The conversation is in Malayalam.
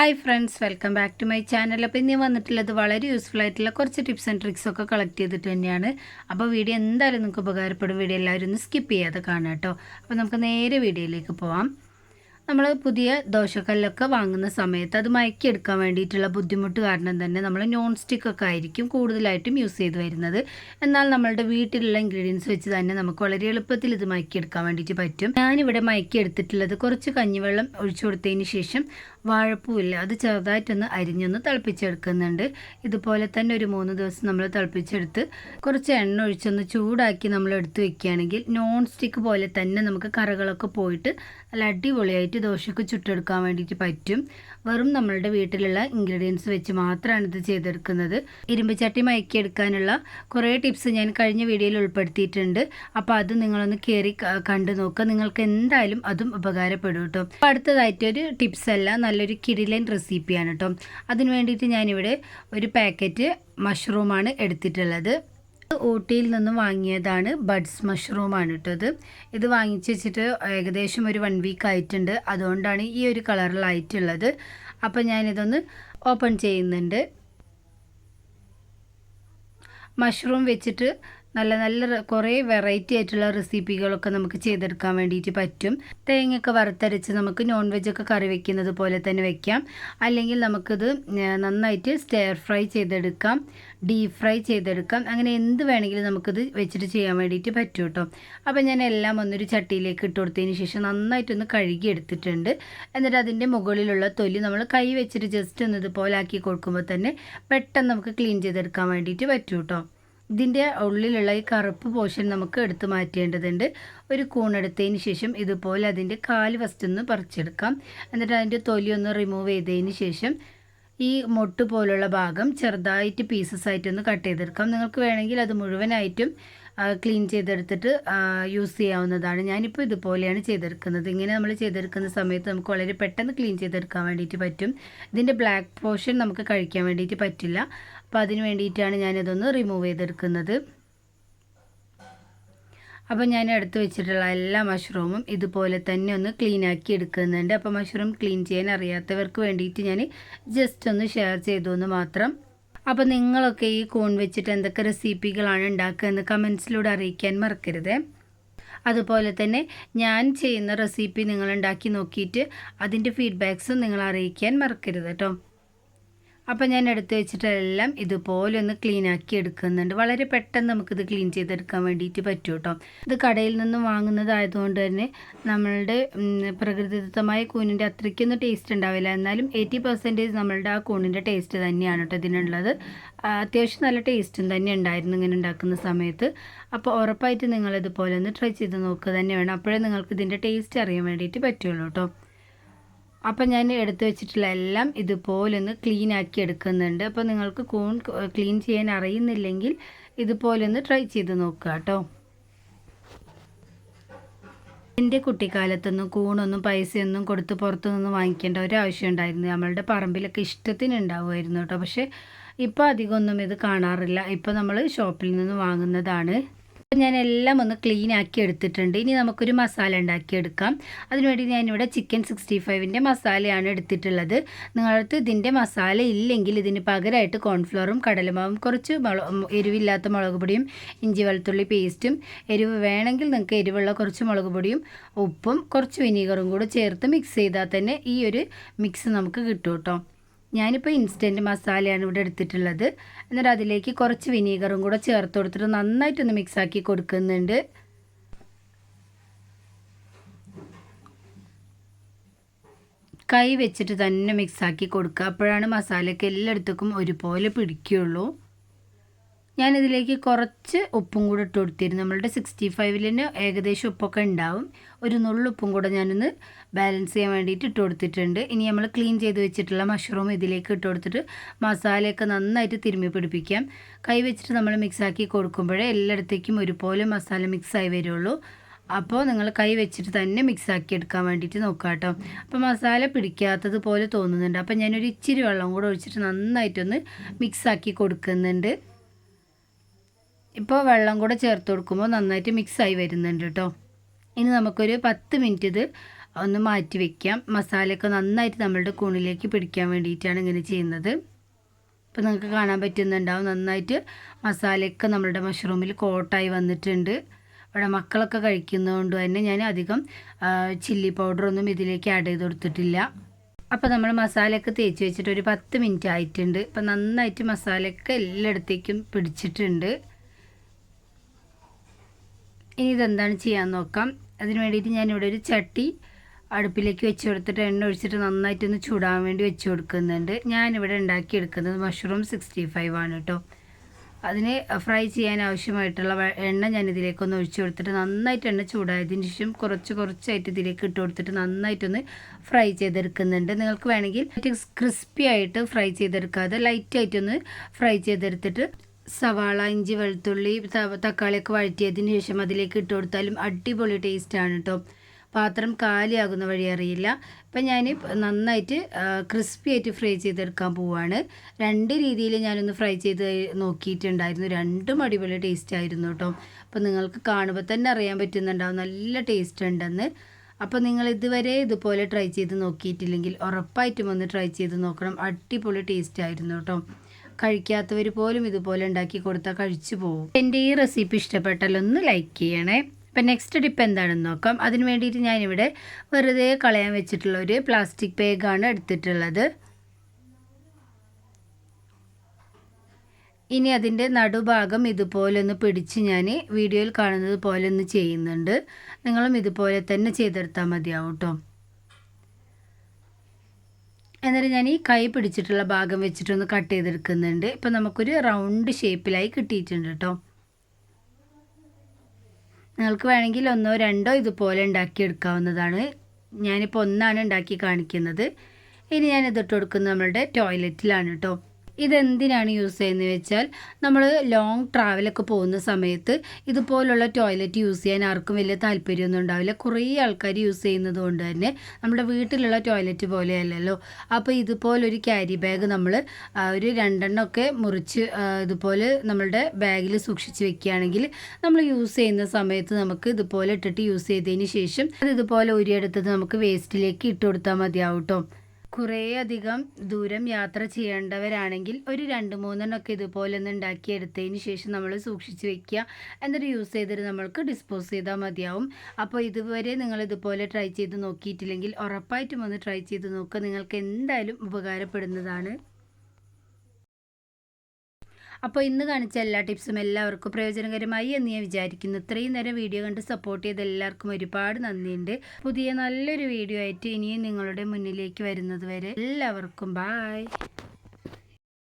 Hi friends welcome back to my channel. അപ്പോൾ ഇനി വന്നിട്ടുള്ളത് വളരെ യൂസ്ഫുൾ ആയിട്ടുള്ള കുറച്ച് ടിപ്സ് ആൻഡ് ട്രിക്സ് ഒക്കെ കളക്ട് ചെയ്തിട്ട് തന്നെയാണ്. അപ്പോൾ വീഡിയോ എന്തായാലും നിങ്ങൾക്ക് ഉപകാരപ്പെടും. വീഡിയോ എല്ലാവരും ഒന്ന് സ്കിപ്പ് ചെയ്യാതെ കാണാം കേട്ടോ അപ്പോൾ നമുക്ക് നേരെ വീഡിയോയിലേക്ക് പോവാം. നമ്മൾ പുതിയ ദോശക്കല്ലൊക്കെ വാങ്ങുന്ന സമയത്ത് അത് മയക്കിയെടുക്കാൻ വേണ്ടിയിട്ടുള്ള ബുദ്ധിമുട്ട് കാരണം തന്നെ നമ്മൾ നോൺ സ്റ്റിക്കൊക്കെ ആയിരിക്കും കൂടുതലായിട്ടും യൂസ് ചെയ്ത് വരുന്നത്. എന്നാൽ നമ്മളുടെ വീട്ടിലുള്ള ഇൻഗ്രീഡിയൻസ് വെച്ച് തന്നെ നമുക്ക് വളരെ എളുപ്പത്തിൽ ഇത് മയക്കിയെടുക്കാൻ വേണ്ടിയിട്ട് പറ്റും. ഞാനിവിടെ മയക്കിയെടുത്തിട്ടുള്ളത് കുറച്ച് കഞ്ഞിവെള്ളം ഒഴിച്ചു കൊടുത്തതിന് ശേഷം വാഴപ്പൂവില്ല അത് ചെറുതായിട്ടൊന്ന് അരിഞ്ഞൊന്ന് തിളപ്പിച്ചെടുക്കുന്നുണ്ട്. ഇതുപോലെ തന്നെ ഒരു മൂന്ന് ദിവസം നമ്മൾ തിളപ്പിച്ചെടുത്ത് കുറച്ച് എണ്ണ ഒഴിച്ചൊന്ന് ചൂടാക്കി നമ്മൾ എടുത്ത് വെക്കുകയാണെങ്കിൽ നോൺ സ്റ്റിക്ക് പോലെ തന്നെ നമുക്ക് കറകളൊക്കെ പോയിട്ട് നല്ല അടിപൊളിയായിട്ട് ദോശക്ക് ചുട്ടെടുക്കാൻ വേണ്ടിയിട്ട് പറ്റും. വെറും നമ്മളുടെ വീട്ടിലുള്ള ഇൻഗ്രീഡിയൻസ് വെച്ച് മാത്രമാണ് ഇത് ചെയ്തെടുക്കുന്നത്. ഇരുമ്പ് ചട്ടി മയക്കിയെടുക്കാനുള്ള കുറേ ടിപ്സ് ഞാൻ കഴിഞ്ഞ വീഡിയോയിൽ ഉൾപ്പെടുത്തിയിട്ടുണ്ട്. അപ്പോൾ അത് നിങ്ങളൊന്ന് കയറി കണ്ടു നോക്കുക നിങ്ങൾക്ക് എന്തായാലും അതും ഉപകാരപ്പെടും കേട്ടോ. അപ്പോൾ അടുത്തതായിട്ടൊരു ടിപ്സ് അല്ല നല്ലൊരു കിടിലൻ റെസിപ്പിയാണ് കേട്ടോ. അതിന് വേണ്ടിയിട്ട് ഞാനിവിടെ ഒരു പാക്കറ്റ് മഷ്റൂമാണ് എടുത്തിട്ടുള്ളത്. ഊട്ടിയിൽ നിന്നും വാങ്ങിയതാണ് ബഡ്സ് മഷ്റൂം ആണ് ഇട്ടത് ഇത് വാങ്ങിച്ച് വെച്ചിട്ട് ഏകദേശം ഒരു വൺ വീക്ക് ആയിട്ടുണ്ട്. അതുകൊണ്ടാണ് ഈ ഒരു കളറിലായിട്ടുള്ളത് അപ്പോൾ ഞാനിതൊന്ന് ഓപ്പൺ ചെയ്യുന്നുണ്ട്. മഷ്റൂം വെച്ചിട്ട് നല്ല നല്ല കുറേ വെറൈറ്റി ആയിട്ടുള്ള റെസിപ്പികളൊക്കെ നമുക്ക് ചെയ്തെടുക്കാൻ വേണ്ടിയിട്ട് പറ്റും. തേങ്ങയൊക്കെ വറുത്തരച്ച് നമുക്ക് നോൺ വെജൊക്കെ കറി വെക്കുന്നത് പോലെ തന്നെ വെക്കാം. അല്ലെങ്കിൽ നമുക്കിത് നന്നായിട്ട് സ്റ്റെയർ ഫ്രൈ ചെയ്തെടുക്കാം. ഡീപ് ഫ്രൈ ചെയ്തെടുക്കാം. അങ്ങനെ എന്ത് വേണമെങ്കിലും നമുക്കിത് വെച്ചിട്ട് ചെയ്യാൻ വേണ്ടിയിട്ട് പറ്റും കേട്ടോ അപ്പോൾ ഞാൻ എല്ലാം ഒന്നൊരു ചട്ടിയിലേക്ക് ഇട്ട് കൊടുത്തതിന് ശേഷം നന്നായിട്ടൊന്ന് കഴുകി എടുത്തിട്ടുണ്ട്. എന്നിട്ട് അതിന്റെ മുകളിലുള്ള തൊലി നമ്മൾ കൈ വെച്ചിട്ട് ജസ്റ്റ് ഒന്ന് ഇതുപോലെ ആക്കി കൊടുക്കുമ്പോൾ തന്നെ പെട്ടെന്ന് നമുക്ക് ക്ലീൻ ചെയ്തെടുക്കാൻ വേണ്ടിയിട്ട് പറ്റും കേട്ടോ ഇതിന്റെ ഉള്ളിലുള്ള ഈ കറുപ്പ് പോർഷൻ നമുക്ക് എടുത്തു മാറ്റേണ്ടതുണ്ട്. ഒരു കൂണെടുത്തതിന് ശേഷം ഇതുപോലെ അതിന്റെ കാൽ ഫസ്റ്റ് ഒന്ന് പറിച്ചെടുക്കാം. എന്നിട്ട് അതിന്റെ തൊലി ഒന്ന് റിമൂവ് ചെയ്തതിന് ശേഷം ഈ മൊട്ട് പോലുള്ള ഭാഗം ചെറുതായിട്ട് പീസസ് ആയിട്ടൊന്ന് കട്ട് ചെയ്തെടുക്കാം. നിങ്ങൾക്ക് വേണമെങ്കിൽ അത് മുഴുവനായിട്ടും ക്ലീൻ ചെയ്തെടുത്തിട്ട് യൂസ് ചെയ്യാവുന്നതാണ്. ഞാനിപ്പോൾ ഇതുപോലെയാണ് ചെയ്തെടുക്കുന്നത്. ഇങ്ങനെ നമ്മൾ ചെയ്തെടുക്കുന്ന സമയത്ത് നമുക്ക് വളരെ പെട്ടെന്ന് ക്ലീൻ ചെയ്തെടുക്കാൻ വേണ്ടിയിട്ട് പറ്റും. ഇതിന്റെ ബ്ലാക്ക് പോർഷൻ നമുക്ക് കഴിക്കാൻ വേണ്ടിയിട്ട് പറ്റില്ല. അപ്പോൾ അതിന് വേണ്ടിയിട്ടാണ് ഞാനിതൊന്ന് റിമൂവ് ചെയ്തെടുക്കുന്നത്. അപ്പോൾ ഞാൻ എടുത്ത് വെച്ചിട്ടുള്ള എല്ലാ മഷ്റൂമും ഇതുപോലെ തന്നെ ഒന്ന് ക്ലീൻ ആക്കി എടുക്കുന്നുണ്ട്. അപ്പോൾ മഷ്റൂം ക്ലീൻ ചെയ്യാൻ അറിയാത്തവർക്ക് വേണ്ടിയിട്ട് ഞാൻ ജസ്റ്റ് ഒന്ന് ഷെയർ ചെയ്തു എന്ന് മാത്രം. അപ്പോൾ നിങ്ങളൊക്കെ ഈ കോൺ വെച്ചിട്ട് എന്തൊക്കെ റെസിപ്പികളാണ് ഉണ്ടാക്കുക കമൻസിലൂടെ അറിയിക്കാൻ മറക്കരുത്. അതുപോലെ തന്നെ ഞാൻ ചെയ്യുന്ന റെസിപ്പി നിങ്ങൾ ഉണ്ടാക്കി നോക്കിയിട്ട് അതിന്റെ ഫീഡ്ബാക്സും നിങ്ങൾ അറിയിക്കാൻ മറക്കരുത് കേട്ടോ. അപ്പോൾ ഞാൻ എടുത്തു വെച്ചിട്ടെല്ലാം ഇതുപോലെ ഒന്ന് ക്ലീൻ ആക്കി എടുക്കുന്നുണ്ട്. വളരെ പെട്ടെന്ന് നമുക്കിത് ക്ലീൻ ചെയ്തെടുക്കാൻ വേണ്ടിയിട്ട് പറ്റും കേട്ടോ ഇത് കടയിൽ നിന്നും വാങ്ങുന്നതായതുകൊണ്ട് തന്നെ നമ്മളുടെ പ്രകൃതിദത്തമായ കൂണിന്റെ അത്രയ്ക്കൊന്നും ടേസ്റ്റ് ഉണ്ടാവില്ല. എന്നാലും എയ്റ്റി പെർസെന്റേജ് നമ്മളുടെ ആ കൂണിന്റെ ടേസ്റ്റ് തന്നെയാണ് കേട്ടോ ഇതിനുള്ളത്. അത്യാവശ്യം നല്ല ടേസ്റ്റും തന്നെ ഉണ്ടായിരുന്നു ഇങ്ങനെ ഉണ്ടാക്കുന്ന സമയത്ത്. അപ്പോൾ ഉറപ്പായിട്ട് നിങ്ങളിതുപോലെ ഒന്ന് ട്രൈ ചെയ്ത് നോക്കുക തന്നെ വേണം. അപ്പോഴേ നിങ്ങൾക്ക് ഇതിന്റെ ടേസ്റ്റ് അറിയാൻ വേണ്ടിയിട്ട് പറ്റുള്ളൂ കേട്ടോ അപ്പം ഞാൻ എടുത്തു വെച്ചിട്ടുള്ള എല്ലാം ഇതുപോലെ ഒന്ന് ക്ലീൻ ആക്കി എടുക്കുന്നുണ്ട്. അപ്പോൾ നിങ്ങൾക്ക് കൂൺ ക്ലീൻ ചെയ്യാൻ അറിയുന്നില്ലെങ്കിൽ ഇതുപോലെ ഒന്ന് ട്രൈ ചെയ്ത് നോക്കുക കേട്ടോ. എന്റെ കുട്ടിക്കാലത്തൊന്നും കൂണൊന്നും പൈസയൊന്നും കൊടുത്ത് പുറത്തുനിന്ന് വാങ്ങിക്കേണ്ട ഒരാവശ്യം ഉണ്ടായിരുന്നു. നമ്മളുടെ പറമ്പിലൊക്കെ ഇഷ്ടത്തിന് ഉണ്ടാവുമായിരുന്നു കേട്ടോ. പക്ഷേ ഇപ്പോൾ അധികമൊന്നും ഇത് കാണാറില്ല. ഇപ്പോൾ നമ്മൾ ഷോപ്പിൽ നിന്ന് വാങ്ങുന്നതാണ്. ഞാൻ എല്ലാം ഒന്ന് ക്ലീൻ ആക്കി എടുത്തിട്ടുണ്ട്. ഇനി നമുക്കൊരു മസാല ഉണ്ടാക്കിയെടുക്കാം. അതിനുവേണ്ടി ഞാനിവിടെ ചിക്കൻ സിക്സ്റ്റി ഫൈവിന്റെ മസാലയാണ് എടുത്തിട്ടുള്ളത്. നിങ്ങളടുത്ത് ഇതിന്റെ മസാല ഇല്ലെങ്കിൽ ഇതിന് പകരമായിട്ട് കോൺഫ്ലോറും കടലമാവും കുറച്ച് എരിവില്ലാത്ത മുളക് പൊടിയും ഇഞ്ചി വെളുത്തുള്ളി പേസ്റ്റും എരിവ് വേണമെങ്കിൽ നിങ്ങൾക്ക് എരിവുള്ള കുറച്ച് മുളക് പൊടിയും ഉപ്പും കുറച്ച് വിനീഗറും കൂടെ ചേർത്ത് മിക്സ് ചെയ്താൽ തന്നെ ഈ ഒരു മിക്സ് നമുക്ക് കിട്ടും കേട്ടോ. ഞാനിപ്പോൾ ഇൻസ്റ്റന്റ് മസാലയാണ് ഇവിടെ എടുത്തിട്ടുള്ളത്. എന്നിട്ട് അതിലേക്ക് കുറച്ച് വിനീഗറും കൂടെ ചേർത്ത് കൊടുത്തിട്ട് നന്നായിട്ടൊന്ന് മിക്സാക്കി കൊടുക്കുന്നുണ്ട്. കൈ വെച്ചിട്ട് തന്നെ മിക്സാക്കി കൊടുക്കുക. അപ്പോഴാണ് മസാലയ്ക്ക് എല്ലായിടത്തേക്കും ഒരുപോലെ പിടിക്കുകയുള്ളൂ ഞാനിതിലേക്ക് കുറച്ച് ഉപ്പും കൂടെ ഇട്ട് കൊടുത്തിരുന്നു. നമ്മളുടെ സിക്സ്റ്റി ഫൈവിലിന് ഏകദേശം ഉപ്പൊക്കെ ഉണ്ടാവും. ഒരു നുള്ളുപ്പും കൂടെ ഞാനൊന്ന് ബാലൻസ് ചെയ്യാൻ വേണ്ടിയിട്ട് ഇട്ട് കൊടുത്തിട്ടുണ്ട്. ഇനി നമ്മൾ ക്ലീൻ ചെയ്ത് വെച്ചിട്ടുള്ള മഷ്റൂം ഇതിലേക്ക് ഇട്ട് കൊടുത്തിട്ട് മസാലയൊക്കെ നന്നായിട്ട് തിരുമ്മി പിടിപ്പിക്കാം. കൈ വെച്ചിട്ട് നമ്മൾ മിക്സാക്കി കൊടുക്കുമ്പോഴേ എല്ലായിടത്തേക്കും ഒരുപോലെ മസാല മിക്സായി വരുള്ളൂ. അപ്പോൾ നിങ്ങൾ കൈ വെച്ചിട്ട് തന്നെ മിക്സാക്കി എടുക്കാൻ വേണ്ടിയിട്ട് നോക്കുക കേട്ടോ. അപ്പോൾ മസാല പിടിക്കാത്തത് പോലെ തോന്നുന്നുണ്ട്. അപ്പോൾ ഞാനൊരു ഇച്ചിരി വെള്ളം കൂടെ ഒഴിച്ചിട്ട് നന്നായിട്ടൊന്ന് മിക്സാക്കി കൊടുക്കുന്നുണ്ട്. ഇപ്പോൾ വെള്ളം കൂടെ ചേർത്ത് കൊടുക്കുമ്പോൾ നന്നായിട്ട് മിക്സ് ആയി വരുന്നുണ്ട് കേട്ടോ ഇനി നമുക്കൊരു പത്ത് മിനിറ്റ് ഇത് ഒന്ന് മാറ്റി വെക്കാം. മസാലയൊക്കെ നന്നായിട്ട് നമ്മളുടെ കൂണിലേക്ക് പിടിക്കാൻ വേണ്ടിയിട്ടാണ് ഇങ്ങനെ ചെയ്യുന്നത്. ഇപ്പോൾ നിങ്ങൾക്ക് കാണാൻ പറ്റുന്നുണ്ടാവും നന്നായിട്ട് മസാലയൊക്കെ നമ്മളുടെ മഷ്റൂമിൽ കോട്ടായി വന്നിട്ടുണ്ട്. ഇവിടെ മക്കളൊക്കെ കഴിക്കുന്നതുകൊണ്ട് തന്നെ ഞാൻ അധികം ചില്ലി പൗഡറൊന്നും ഇതിലേക്ക് ആഡ് ചെയ്ത് കൊടുത്തിട്ടില്ല. അപ്പോൾ നമ്മൾ മസാലയൊക്കെ തേച്ച് വെച്ചിട്ട് ഒരു പത്ത് മിനിറ്റ് ആയിട്ടുണ്ട്. ഇപ്പം നന്നായിട്ട് മസാലയൊക്കെ എല്ലായിടത്തേക്കും പിടിച്ചിട്ടുണ്ട്. ഇനി ഇതെന്താണ് ചെയ്യാൻ നോക്കാം. അതിന് വേണ്ടിയിട്ട് ഞാനിവിടെ ഒരു ചട്ടി അടുപ്പിലേക്ക് വെച്ച് കൊടുത്തിട്ട് എണ്ണ ഒഴിച്ചിട്ട് നന്നായിട്ടൊന്ന് ചൂടാൻ വേണ്ടി വെച്ച് കൊടുക്കുന്നുണ്ട്. ഞാനിവിടെ ഉണ്ടാക്കിയെടുക്കുന്നത് മഷ്റൂം സിക്സ്റ്റി ഫൈവ് ആണ് കേട്ടോ അതിന് ഫ്രൈ ചെയ്യാൻ ആവശ്യമായിട്ടുള്ള എണ്ണ ഞാൻ ഇതിലേക്കൊന്ന് ഒഴിച്ചു കൊടുത്തിട്ട് നന്നായിട്ട് എണ്ണ ചൂടായതിന് ശേഷം കുറച്ച് കുറച്ചായിട്ട് ഇതിലേക്ക് ഇട്ട് കൊടുത്തിട്ട് നന്നായിട്ടൊന്ന് ഫ്രൈ ചെയ്തെടുക്കുന്നുണ്ട്. നിങ്ങൾക്ക് വേണമെങ്കിൽ ക്രിസ്പി ആയിട്ട് ഫ്രൈ ചെയ്തെടുക്കാതെ ലൈറ്റായിട്ടൊന്ന് ഫ്രൈ ചെയ്തെടുത്തിട്ട് സവാള ഇഞ്ചി വെളുത്തുള്ളി തക്കാളിയൊക്കെ വഴറ്റിയതിന് ശേഷം അതിലേക്ക് ഇട്ട് കൊടുത്താലും അടിപൊളി ടേസ്റ്റാണ് കേട്ടോ പാത്രം കാലിയാകുന്ന വഴി അറിയില്ല. ഇപ്പം ഞാൻ നന്നായിട്ട് ക്രിസ്പി ആയിട്ട് ഫ്രൈ ചെയ്തെടുക്കാൻ പോവാണ്. രണ്ട് രീതിയിൽ ഞാനൊന്ന് ഫ്രൈ ചെയ്ത് നോക്കിയിട്ടുണ്ടായിരുന്നു. രണ്ടും അടിപൊളി ടേസ്റ്റ് ആയിരുന്നു കേട്ടോ അപ്പം നിങ്ങൾക്ക് കാണുമ്പോൾ തന്നെ അറിയാൻ പറ്റുന്നുണ്ടാവും. നല്ല ടേസ്റ്റ് ഉണ്ടെന്ന്. അപ്പോൾ നിങ്ങൾ ഇതുവരെ ഇതുപോലെ ട്രൈ ചെയ്ത് നോക്കിയിട്ടില്ലെങ്കിൽ ഉറപ്പായിട്ടും ഒന്ന് ട്രൈ ചെയ്ത് നോക്കണം. അടിപൊളി ടേസ്റ്റ് ആയിരുന്നു കേട്ടോ കഴിക്കാത്തവർ പോലും ഇതുപോലെ ഉണ്ടാക്കി കൊടുത്താൽ കഴിച്ചു പോകും എന്റെ ഈ റെസിപ്പി ഇഷ്ടപ്പെട്ടാൽ ഒന്ന് ലൈക്ക് ചെയ്യണേ. ഇപ്പം നെക്സ്റ്റ് ടിപ്പ് എന്താണെന്ന് നോക്കാം. അതിന് വേണ്ടിയിട്ട് ഞാനിവിടെ വെറുതെ കളയാൻ വെച്ചിട്ടുള്ള ഒരു പ്ലാസ്റ്റിക് ബാഗാണ് എടുത്തിട്ടുള്ളത്. ഇനി അതിന്റെ നടുഭാഗം ഇതുപോലൊന്ന് പിടിച്ച് ഞാൻ വീഡിയോയിൽ കാണുന്നത് പോലെ ഒന്ന് ചെയ്യുന്നുണ്ട്. നിങ്ങളും ഇതുപോലെ തന്നെ ചെയ്തെടുത്താൽ മതിയാവും കേട്ടോ എന്നിട്ട് ഞാൻ ഈ കൈ പിടിച്ചിട്ടുള്ള ഭാഗം വെച്ചിട്ടൊന്ന് കട്ട് ചെയ്തെടുക്കുന്നുണ്ട്. ഇപ്പം നമുക്കൊരു റൗണ്ട് ഷേപ്പിലായി കിട്ടിയിട്ടുണ്ട് കേട്ടോ നിങ്ങൾക്ക് വേണമെങ്കിൽ ഒന്നോ രണ്ടോ ഇതുപോലെ ഉണ്ടാക്കിയെടുക്കാവുന്നതാണ്. ഞാനിപ്പോൾ ഒന്നാണ് ഉണ്ടാക്കി കാണിക്കുന്നത്. ഇനി ഞാൻ ഇതിട്ട് കൊടുക്കുന്നത് നമ്മളുടെ ടോയ്ലറ്റിലാണ് കേട്ടോ ഇതെന്തിനാണ് യൂസ് ചെയ്യുന്നത് വെച്ചാൽ നമ്മൾ ലോങ് ട്രാവലൊക്കെ പോകുന്ന സമയത്ത് ഇതുപോലുള്ള ടോയ്ലറ്റ് യൂസ് ചെയ്യാൻ ആർക്കും വലിയ താല്പര്യമൊന്നും ഉണ്ടാവില്ല. കുറേ ആൾക്കാർ യൂസ് ചെയ്യുന്നത് കൊണ്ട് തന്നെ നമ്മുടെ വീട്ടിലുള്ള ടോയ്ലറ്റ് പോലെയല്ലല്ലോ. അപ്പോൾ ഇതുപോലൊരു ക്യാരി ബാഗ് നമ്മൾ ഒരു രണ്ടെണ്ണമൊക്കെ മുറിച്ച് ഇതുപോലെ നമ്മളുടെ ബാഗിൽ സൂക്ഷിച്ച് വെക്കുകയാണെങ്കിൽ നമ്മൾ യൂസ് ചെയ്യുന്ന സമയത്ത് നമുക്ക് ഇതുപോലെ ഇട്ടിട്ട് യൂസ് ചെയ്തതിന് ശേഷം അത് ഇതുപോലെ ഉരിയെടുത്തത് നമുക്ക് വേസ്റ്റിലേക്ക് ഇട്ട് കൊടുത്താൽ മതിയാവും കേട്ടോ കുറേ അധികം ദൂരം യാത്ര ചെയ്യേണ്ടവരാണെങ്കിൽ ഒരു രണ്ട് മൂന്നെണ്ണമൊക്കെ ഇതുപോലെ ഒന്ന് ഉണ്ടാക്കിയെടുത്തതിന് ശേഷം നമ്മൾ സൂക്ഷിച്ച് വെക്കുക. എന്നിട്ട് യൂസ് ചെയ്തിട്ട് നമ്മൾക്ക് ഡിസ്പോസ് ചെയ്താൽ മതിയാവും. അപ്പോൾ ഇതുവരെ നിങ്ങൾ ഇതുപോലെ ട്രൈ ചെയ്ത് നോക്കിയിട്ടില്ലെങ്കിൽ ഉറപ്പായിട്ടും ഒന്ന് ട്രൈ ചെയ്ത് നോക്കുക. നിങ്ങൾക്ക് എന്തായാലും ഉപകാരപ്പെടുന്നതാണ്. അപ്പോൾ ഇന്ന് കാണിച്ച എല്ലാ ടിപ്സും എല്ലാവർക്കും പ്രയോജനകരമായി എന്ന് ഞാൻ വിചാരിക്കുന്നു. ഇത്രയും നേരം വീഡിയോ കണ്ട് സപ്പോർട്ട് ചെയ്ത എല്ലാവർക്കും ഒരുപാട് നന്ദിയുണ്ട്. പുതിയ നല്ലൊരു വീഡിയോ ആയിട്ട് ഇനിയും നിങ്ങളുടെ മുന്നിലേക്ക് വരുന്നത് വരെ എല്ലാവർക്കും ബായ്